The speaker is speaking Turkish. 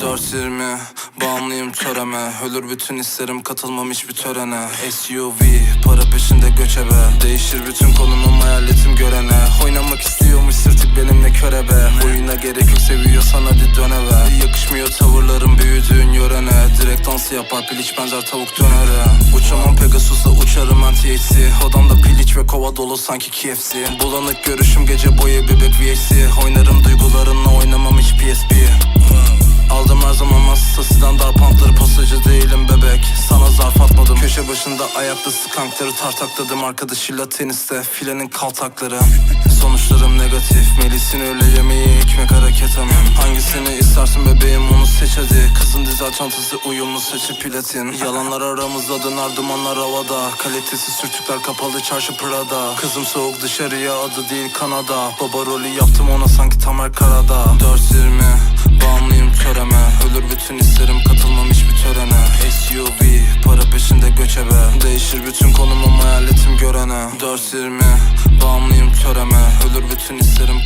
...4.20 Bağımlıyım töreme. Ölür bütün hislerim katılmam hiçbir törene. SUV Para peşinde göçebe Değişir bütün konumum hayaletim görene. Oynamak istiyormuş sırtık benimle körebe. Oyuna gerek yok seviyorsan hadi dön eve Yakışmıyor tavırlarım büyüdüğün yörene. Direkt dansı yapar piliç benzer tavuk dönere. Uçamam Pegasus'la uçarım kova dolu sanki KFC Bulanık görüşüm gece boyu bebek VHC Oynarım duygularınla oynamam hiç PSP Aldım her zaman masasından dar pantları pasajı değilim bebek. Sana zarf atmadım. Köşe başında ayakta skankları tartakladım Arkadaşıyla teniste. Filenin kaltakları. Sonuçlarım negatif. Melis'in öyle yemeği ekmek hareket amim Hangisini istersin bebeğim onu seç hadi Çantası uyumlu saçı platin. Yalanlar aramızda döner dumanlar havada. Kalitesiz sürtükler kapalı çarşı Prada. Kızım soğuk dışarıya adı değil Kanada. Baba rolü yaptım ona sanki Tamer Karada. 4.20 Bağımlıyım töreme Ölür bütün hislerim katılmam hiçbir törene. SUV Para peşinde göçebe Değişir bütün konumum hayaletim görene. 4.20 Bağımlıyım töreme Ölür bütün hiçbir